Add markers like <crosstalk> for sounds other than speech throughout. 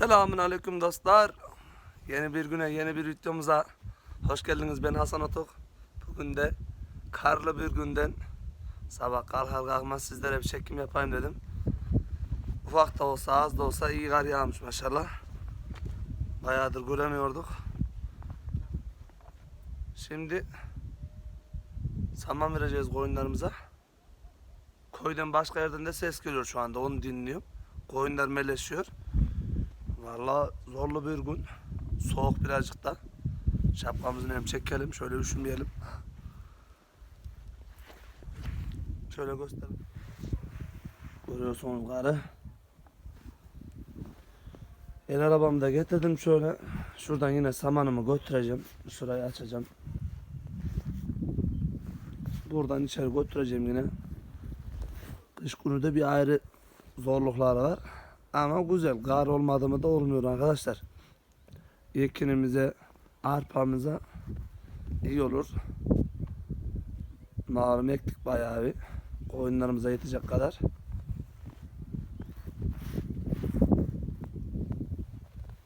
Selamun aleyküm dostlar. Yeni bir güne, yeni bir videomuza hoş geldiniz. Ben Hasan Otok. Bugün de karlı bir günden sabah kalkar kalkmaz sizlere bir çekim yapayım dedim. Ufak da olsa az da olsa iyi kar yağmış maşallah. Bayağıdır göremiyorduk. Şimdi saman vereceğiz koyunlarımıza. Koyundan başka yerden de ses geliyor şu anda onu dinliyorum. Koyunlar meleşiyor. Vallahi zorlu bir gün. Soğuk birazcık da. Şapkamızı hem çekelim. Şöyle üşümeyelim. Şöyle gösterelim. Görüyorsunuz karı. El arabamı da getirdim şöyle. Şuradan yine samanımı götüreceğim. Şurayı açacağım. Buradan içeri götüreceğim yine. Kış günü de bir ayrı zorlukları var. Ama güzel. Kar olmadı mı da olmuyor arkadaşlar. Ekinimize, arpamıza iyi olur. Malum ektik bayağı bir. Koyunlarımıza yetecek kadar.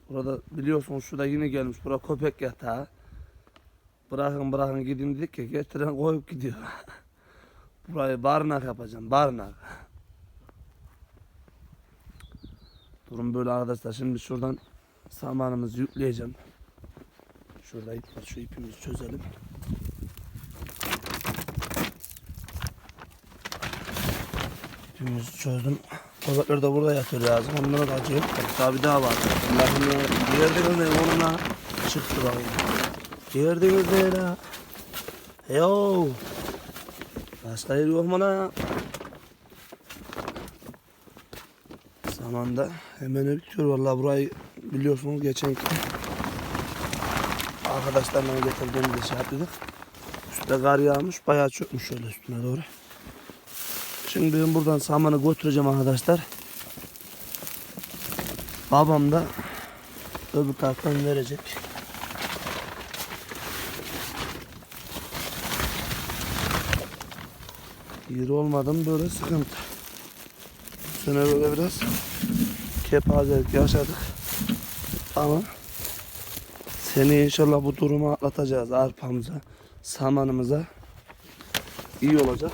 Burada biliyorsunuz şurada yine gelmiş. Bura köpek yatağı. Bırakın bırakın gidin dedik ki getiren koyup gidiyor. <laughs> Burayı barınak yapacağım. Barınak. Durum böyle arkadaşlar. Şimdi şuradan samanımızı yükleyeceğim. Şurada ip var. Şu ipimizi çözelim. İpimizi çözdüm. Köpekler de burada yatıyor lazım. Onlara da acıyor. Tabi daha var. Allah'ım ya. Yerdiniz ne onunla çıktı bak. Yerdiniz ne la? Yo. Başka yer yok mu la? Zamanda hemen bitiyor vallahi burayı biliyorsunuz geçen arkadaşlarla getirdiğimizde şey yapıyorduk. Üstte kar yağmış bayağı çökmüş şöyle üstüne doğru. Şimdi ben buradan samanı götüreceğim arkadaşlar. Babam da öbür taraftan verecek. Yeri olmadan böyle sıkıntı. Sene böyle biraz kepazelik yaşadık. Ama seni inşallah bu durumu atlatacağız arpamıza, samanımıza. iyi olacak.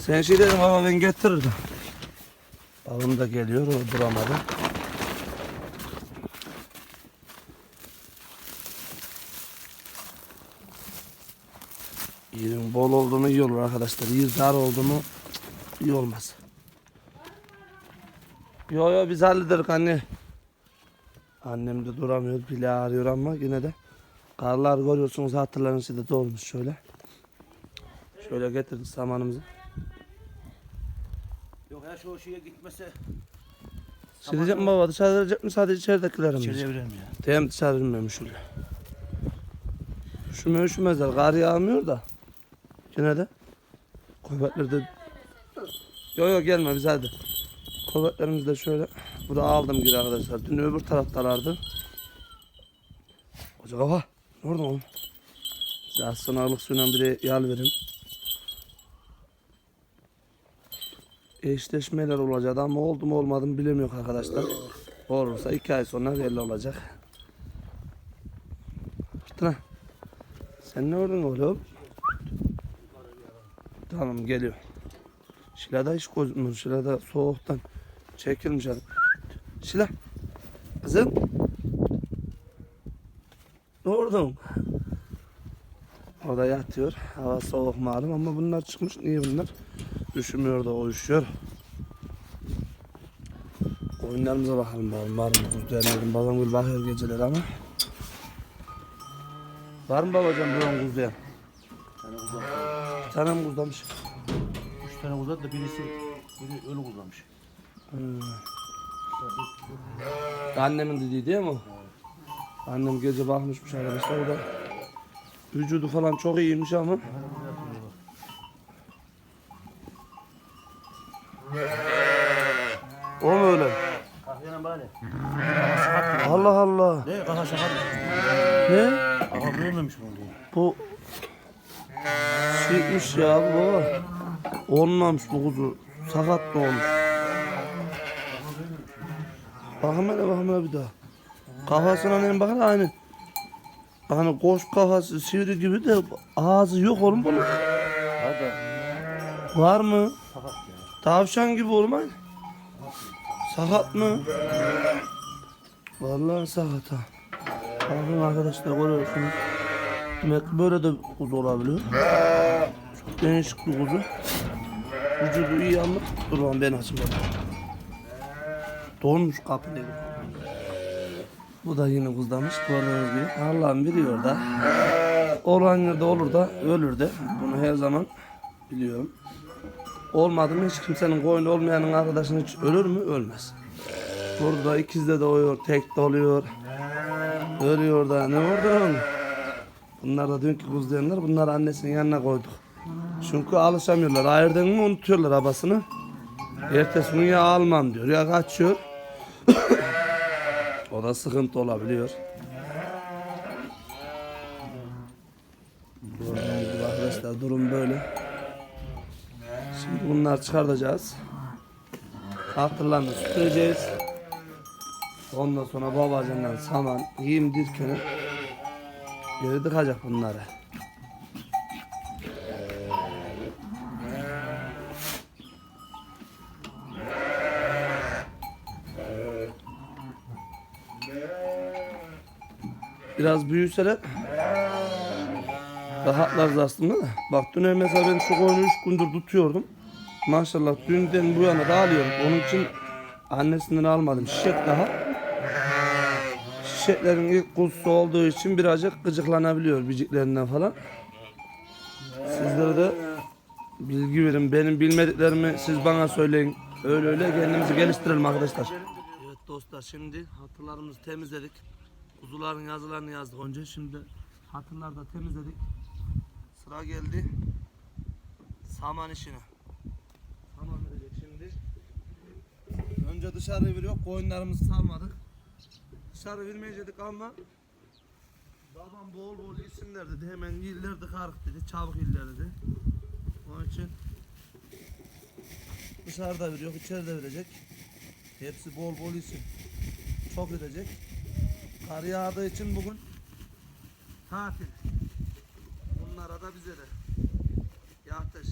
Sen şey dedim ama ben getirirdim. Babam da geliyor, o duramadı. Yerin bol olduğunu iyi olur arkadaşlar. Yer dar oldu mu iyi olmaz. Yo yo biz hallederiz anne. Annem de duramıyor. Bile ağrıyor ama yine de. Karlar görüyorsunuz hatırların içinde dolmuş şöyle. Şöyle getirdik samanımızı. Yok ya şu şeye gitmese Sileceek mi baba? Dışarı verecek mi sadece içeridekiler mi? içeriye verem ya. Tamam dışarı vermemiş öyle. Üşüme üşümezler. Kar yağmıyor da. Yine de. Köpekler de... Yok yok gelme biz hadi. Köpeklerimizi de şöyle. Burada aldım geri arkadaşlar. Dün öbür taraftalardı. Koca kafa. Oldu oğlum? Size az sınavlık suyla bir yal verin. Eşleşmeler olacak ama oldu mu olmadı mı bilemiyorum arkadaşlar. Olursa iki ay sonra belli olacak. Fırtına. Sen ne oldun oğlum? Tamam geliyor. Şila'da hiç gözükmüyor. Şila'da soğuktan çekilmiş adam. Şila. Kızım. Ne oldun? O da yatıyor. Hava soğuk malum ama bunlar çıkmış. Niye bunlar? Üşümüyor da o üşüyor. Oyunlarımıza bakalım bakalım. Var mı buz değerlerim? Babam gül bakıyor geceler ama. Var mı babacığım bu an buz değer? Yani uzak. Bir tane mi buzlamış? Üç tane uzat da birisi biri ölü uzlamış. Hmm. Annemin dediği değil mi? Annem gece bakmışmış arkadaşlar. O da vücudu falan çok iyiymiş ama. O mu öyle? Allah Allah. Ne kafa şaka? Ne? Kafa büyümemiş diye. Bu şeymiş ya bu baba. Olmamış bu kuzu. Sakat da olmuş. Bakın hele bakın hele bir daha. Kafasına ne bakın aynı. Hani koş kafası sivri gibi de ağzı yok oğlum bunun. Hadi. Var mı? Sakat ya. Tavşan gibi oğlum aynı. Sakat mı? Vallahi sakat ha. Bakın arkadaşlar görüyorsunuz. Demek böyle de kuzu olabiliyor. Çok değişik bir kuzu. Vücudu iyi ama dur lan ben açayım. Donmuş kapı dedi. Bu da yine kuzlamış gördüğünüz gibi. Allah'ım biliyor da. Olan yerde olur da ölür de. Bunu her zaman biliyorum. Olmadı mı hiç kimsenin koyunu olmayanın arkadaşın hiç ölür mü? Ölmez. Burada ikizde de oluyor, tek de oluyor. Ölüyor da ne oldu? Bunlar da dünkü kuzlayanlar bunlar annesinin yanına koyduk. Çünkü alışamıyorlar. Ayırdın unutuyorlar abasını. Ertesi gün ya almam diyor ya kaçıyor. O da sıkıntı olabiliyor. Gördüğünüz gibi arkadaşlar durum böyle. Şimdi bunları çıkartacağız. Hatırlarını süpüreceğiz. Ondan sonra babacından saman, yiyeyim dirkeni geri dıkacak bunları. Biraz büyüseler rahatlarız aslında da. Bak dün mesela ben şu koyunu 3 gündür tutuyordum. Maşallah dünden bu yana da alıyorum. Onun için annesinden almadım. Şişek daha. Şişeklerin ilk kuzusu olduğu için birazcık gıcıklanabiliyor biciklerinden falan. Sizlere de bilgi verin. Benim bilmediklerimi siz bana söyleyin. Öyle öyle kendimizi geliştirelim arkadaşlar. Evet dostlar şimdi hatırlarımızı temizledik. Kuzuların yazılarını yazdık önce. Şimdi hatırları temizledik. Sıra geldi saman işine. Saman verecek şimdi. Önce dışarı veriyor. Koyunlarımızı salmadık. Dışarı vermeyecektik ama babam bol bol isimler dedi. Hemen illerdi karık dedi. Çabuk iller dedi. Onun için dışarıda veriyor, içeride verecek. Hepsi bol bol isim. Çok verecek. Kar yağdığı için bugün tatil. Bunlara da bize de. Yatış.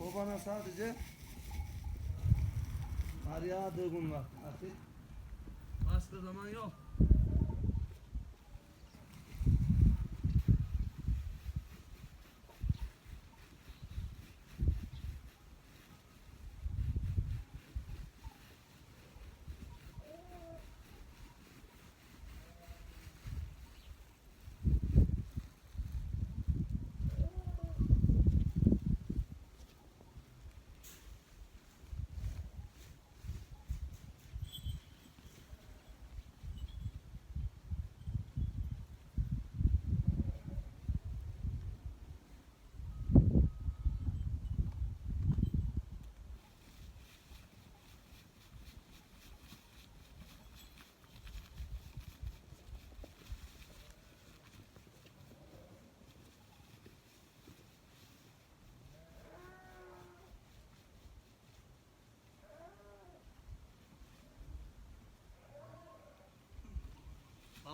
O bana sadece kar yağdığı gün var. Tatil. Başka zaman yok.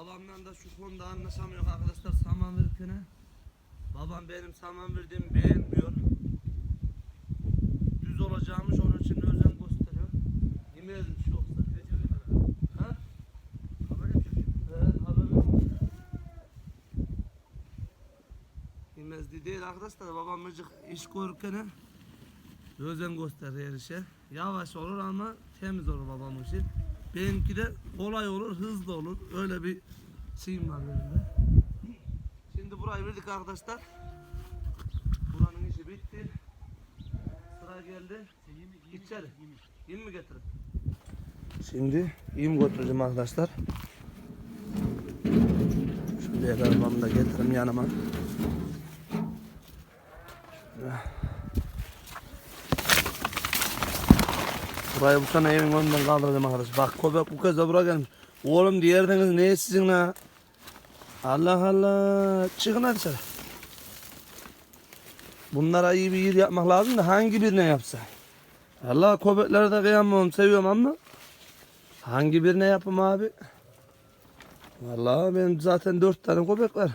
Babamla da şu konuda anlaşamıyor arkadaşlar saman verirken. Babam benim saman verdiğimi beğenmiyor. Düz olacağımış onun için özen gösteriyor. Yemezmiş yoksa. Ha? He, haberim yok. Yemezdi değil arkadaşlar babam mıcık iş görürken özen gösterir her işe. Yavaş olur ama temiz olur babamın işi. Benimki de kolay olur, hızlı olur. Öyle bir şeyim var benim de. Şimdi burayı verdik arkadaşlar. Buranın işi bitti. Sıra geldi. İçeri. Yem mi getirin? Şimdi yem götüreceğim arkadaşlar. Şöyle arabamı da getireyim yanıma. Şöyle. Burayı bu sene evin önünden kaldırdım arkadaş. Bak köpek bu kez de buraya gelmiş. Oğlum diyerdiniz ne sizin la? Allah Allah. Çıkın hadi dışarı. Bunlara iyi bir yer yapmak lazım da hangi birine yapsa? Allah köpekleri de kıyamıyorum, seviyorum ama hangi birine yapayım abi? Vallahi benim zaten dört tane köpek var.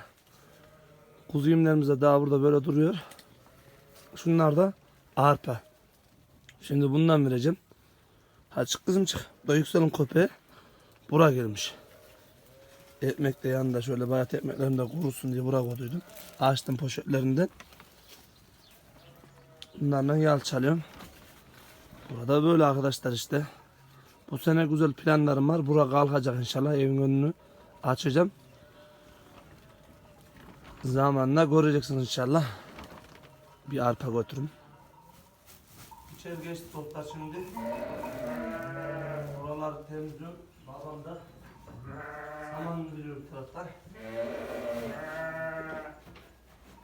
Kuzu yemlerimiz daha burada böyle duruyor. Şunlar da arpa. Şimdi bundan vereceğim. Hadi çık kızım çık. Da yükselin köpeği. Bura girmiş. Ekmek de yanında şöyle bayat ekmeklerim de kurusun diye bura koyduydum. Açtım poşetlerinden. Bunlarla yal çalıyorum. Burada böyle arkadaşlar işte. Bu sene güzel planlarım var. Bura kalkacak inşallah evin önünü açacağım. Zamanla göreceksiniz inşallah. Bir arpa götürün. İçeri geçti toplar şimdi. Oraları temizliyorum. Babam da saman veriyor bir taraftan.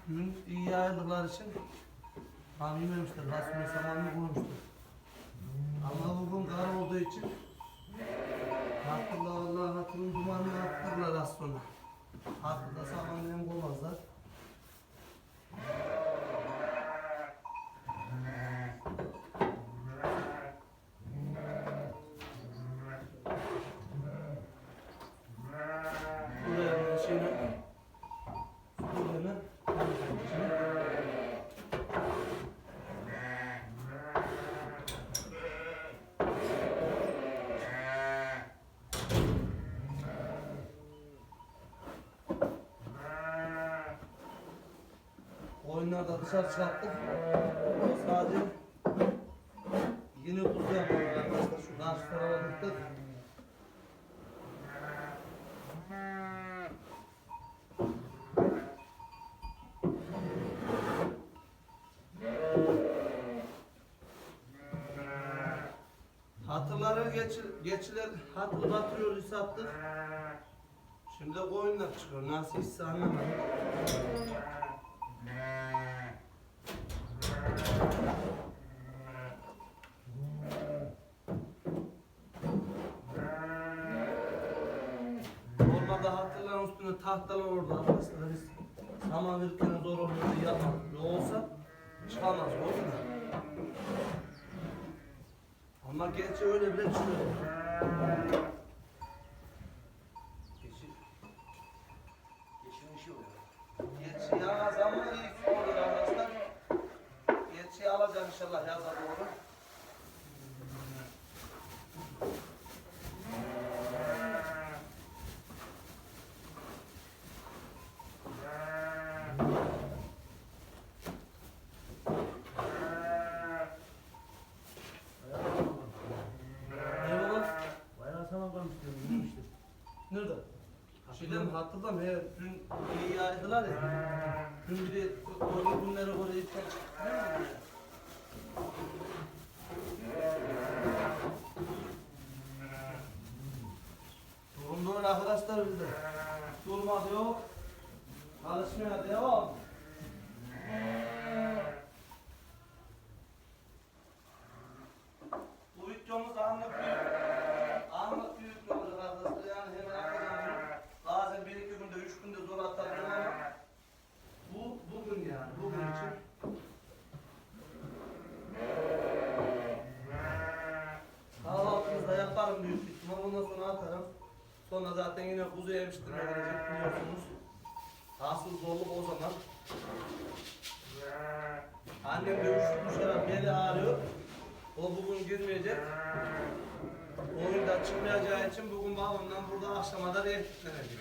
Gün iyi yayıldıkları için tam yememişler. Basmıyor samanını kurmuştur. Ama bugün kar olduğu için Hatırla Allah hatırın dumanını attırlar az sonra. Hatırda saman hem koymazlar. Buraya bir şeyle Buraya Oyunları da dışarı çıkarttık. Sadece yine buz yapıyoruz arkadaşlar. Şu karşı tarafa gittik. Hatırları geçir, geçiler hatır batırıyoruz sattık. Şimdi koyunlar çıkıyor. Nasıl hisse anlamadım. Normalde hatırların üstüne tahtalar orada arkadaşlar biz saman verirken zor oluyor diye. Ne olsa çıkamaz orada. Ama gerçi öyle bile çıkıyor. Geçi, Geçirin işi oluyor. geçi yağmaz ama iyi su olur arkadaşlar. Geçi alacağım inşallah yaza doğru. Ne baba? Bayağı saman kalmış diyorum. yemiştim. Nerede? Şeyden hatırlam he dün iyi yaydılar ya. Dün bir de orada günleri oraya çıktı. Ne mi? Arkadaşlar bizde. Durmak yok. Çalışmaya devam. Bu videomuz anlık bir anlık bir video olacak arkadaşlar. Yani hemen arkadan bazen bir iki günde, üç günde zor atabilirim ama bu bugün yani bugün için. Kahvaltımızda yaparım büyük ihtimal. Ondan sonra atarım. Sonra zaten yine kuzu yemiştirme gelecek biliyorsunuz. Asıl zorluk o zaman. Annem de üşütmüş herhalde beli ağrıyor. O bugün girmeyecek. Oyunda çıkmayacağı için bugün babamdan burada akşama da renklenecek.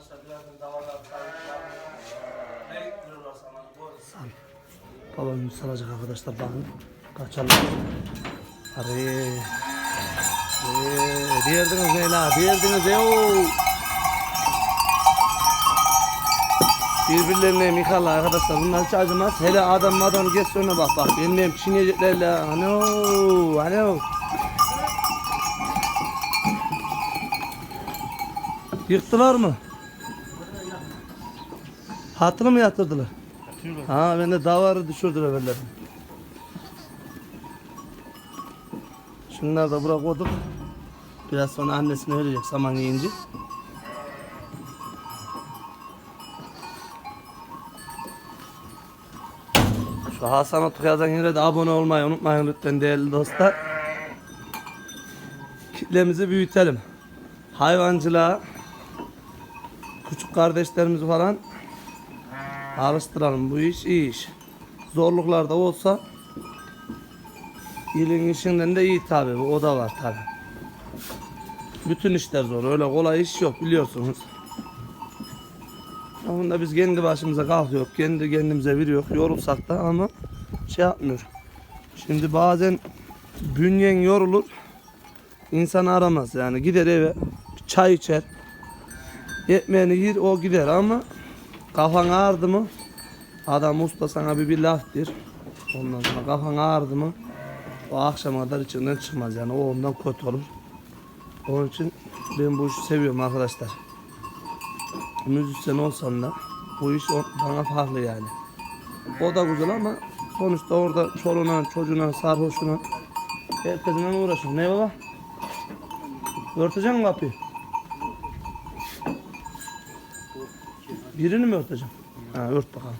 Arkadaşlar salacak arkadaşlar bakın. Kaçalım. Aree. Eee, ne la? Diyerdiniz ne o? Birbirlerine mikala arkadaşlar bunlar hiç acımaz. Hele adam adam geç sonra bak bak. Benim çiğneyecekler la. Ano, ano. Yıktılar mı? Hatırı mı yatırdılar? Atıyorlar. Ha ben de davarı düşürdüler evvelleri. Şunları da koyduk. Biraz sonra annesine verecek saman yiyince. Şu Hasan Otuk yazan yere de abone olmayı unutmayın lütfen değerli dostlar. Kitlemizi büyütelim. Hayvancılığa küçük kardeşlerimizi falan alıştıralım. Bu iş iyi iş. Zorluklar da olsa ilin işinden de iyi tabi. O da var tabi. Bütün işler zor. Öyle kolay iş yok biliyorsunuz. Onda biz kendi başımıza kalkıyor. Kendi kendimize veriyor. Yorulsak da ama şey yapmıyor. Şimdi bazen bünyen yorulur. İnsan aramaz yani. Gider eve çay içer. Ekmeğini yer o gider ama kafan ağrıdı mı adam usta sana bir, bir laf der. Ondan sonra kafan ağrıdı mı o akşama kadar içinden çıkmaz yani o ondan kötü olur. Onun için ben bu işi seviyorum arkadaşlar. Müzisyen olsam da bu iş bana farklı yani. O da güzel ama sonuçta orada çoluğuna, çocuğuna, sarhoşuna herkesinle uğraşıyor. Ne baba? Örteceksin mi kapıyı? Birini mi örteceğim? Ha, ört bakalım.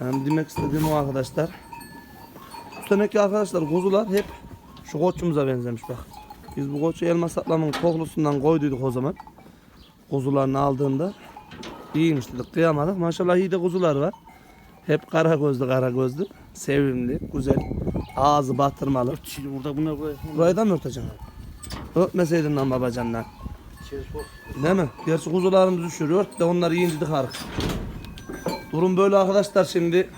Yani demek istediğim o arkadaşlar. Bu seneki arkadaşlar kuzular hep şu koçumuza benzemiş bak. Biz bu koçu elma saplamın koklusundan koyduyduk o zaman. Kuzularını aldığında iyiymiş dedik kıyamadık. Maşallah iyi de kuzular var. Hep kara gözlü kara gözlü. Sevimli, güzel. Ağzı batırmalı. Şimdi burada bunlar buraya. Burayı da mı örteceksin? Öpmeseydin lan babacanlar. Değil mi? Gerçi kuzularımız düşürüyor de onları yiyince tıkarık. Durum böyle arkadaşlar şimdi.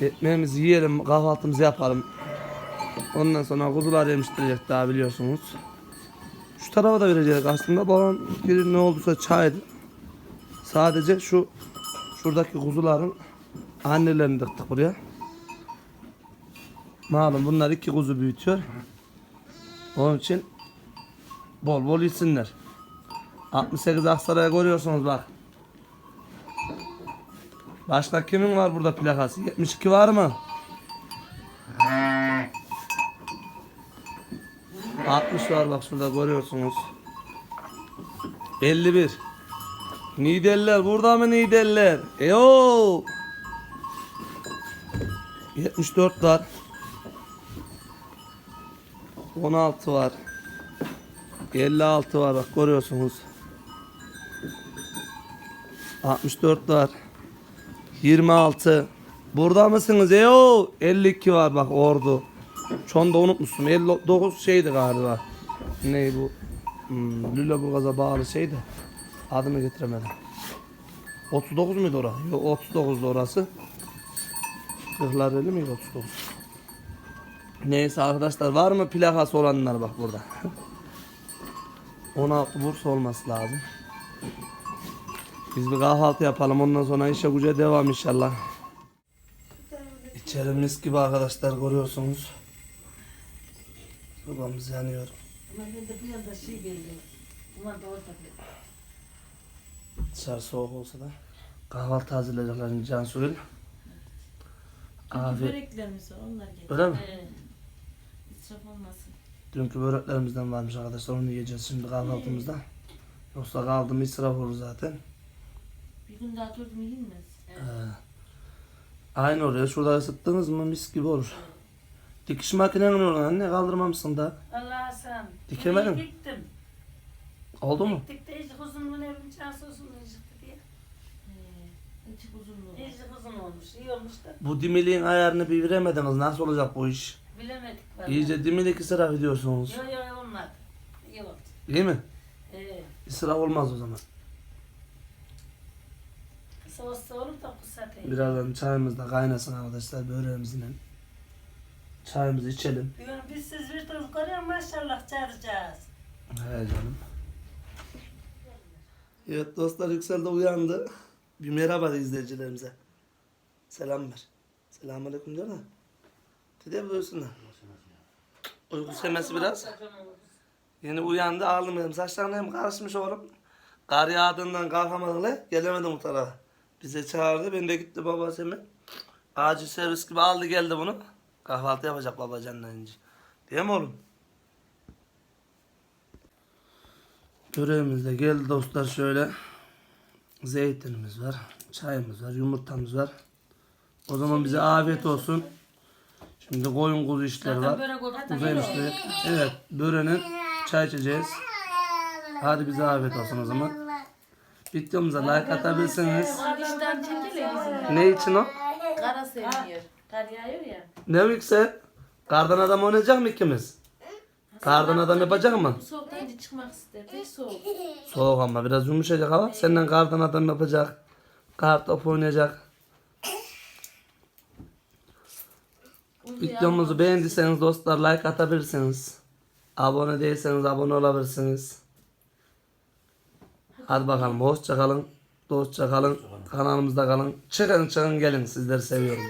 Ekmeğimizi yiyelim, kahvaltımızı yapalım. Ondan sonra kuzular yemiştirecek daha biliyorsunuz. Şu tarafa da verecek aslında. Babam bir ne olduysa çaydı. Sadece şu şuradaki kuzuların annelerini tıktık buraya. Malum bunlar iki kuzu büyütüyor. Onun için Bol bol yesinler. 68 Aksaray'ı görüyorsunuz bak. Başka kimin var burada plakası? 72 var mı? 60 var bak şurada görüyorsunuz. 51. Nideller burada mı Nideller? Eyo. 74 var. 16 var. 56 var bak görüyorsunuz. 64 var. 26. Burada mısınız? Eyo 52 var bak ordu. Çonda unutmuşsun. 59 şeydi galiba. Ne bu? Hmm, Lüleburgaz'a bağlı şeydi. Adını getiremedim. 39 muydu orası? Yok 39'du orası. Kırklar öyle miydi 39? Neyse arkadaşlar var mı plakası olanlar bak burada. <laughs> 16 Bursa olması lazım. Biz bir kahvaltı yapalım ondan sonra işe güce devam inşallah. İçeri mis gibi arkadaşlar görüyorsunuz. Sobamız yanıyor. Ama ben de bir şey geliyor. Ulan da orada. Dışarı soğuk olsa da. Kahvaltı hazırlayacaklar can suyun. Abi Böreklerimiz var onlar getir. Öyle mi? Ee, israf olmasın. Dünkü böreklerimizden varmış arkadaşlar onu yiyeceğiz şimdi kahvaltımızda. Yoksa kaldı mı israf olur zaten. Bir gün daha oturdum yenmez. Ee, aynı oraya şurada ısıttınız mı mis gibi olur. Dikiş makinen ne olur anne kaldırmamışsın da. Allah sen. Dikemedin mi? Burayı Diktim. Oldu mu? Diktik de iyice uzun ne bileyim şans olsun iyice diye. Ee, içi uzun oldu. İyice uzun olmuş. iyi olmuş da. Bu dimiliğin ayarını bir veremediniz. Nasıl olacak bu iş? Bilemedik. vallahi. İyice dimilik israf ediyorsunuz. Yok yok olmadı. İyi oldu. Değil mi? Ee, İsraf olmaz o zaman. Soğusa olur da kusatayım. Birazdan çayımız da kaynasın arkadaşlar böreğimizle. Çayımızı içelim. Bugün biz siz bir tur koruyor maşallah çağıracağız. He canım. Evet dostlar Yüksel de uyandı. Bir merhaba izleyicilerimize. Selam ver. Selamünaleyküm diyor Dede buyursunlar. Uyku semesi biraz. Yeni uyandı ağlamayalım. Saçlarına hem karışmış oğlum. Kar yağdığından kalkamadım le. Gelemedim bu tarafa. Bize çağırdı. Ben de gitti babasını. Acil servis gibi aldı geldi bunu. Kahvaltı yapacak babacanla önce. Değil mi oğlum? Böreğimiz de geldi dostlar şöyle. Zeytinimiz var. Çayımız var. Yumurtamız var. O zaman bize afiyet olsun. Şimdi koyun kuzu işleri var. Da Güzel işte. Evet, börenin çay içeceğiz. Hadi bize afiyet olsun o zaman. Videomuza like atabilirsiniz. İşten çekile bizim. Ne için o? Kara sevmiyor. Kar yağıyor ya. Ne yüksek? Kardan adam oynayacak mı ikimiz? Kardan adam yapacak mı? Bu soğukta önce çıkmak ister. Pek soğuk. Soğuk ama biraz yumuşayacak hava. Senden kardan adam yapacak. Kar top oynayacak. Videomuzu beğendiyseniz dostlar like atabilirsiniz. Abone değilseniz abone olabilirsiniz. Hadi bakalım hoşça kalın. Dostça kalın. Kanalımızda kalın. Çıkın çıkın gelin sizleri seviyorum.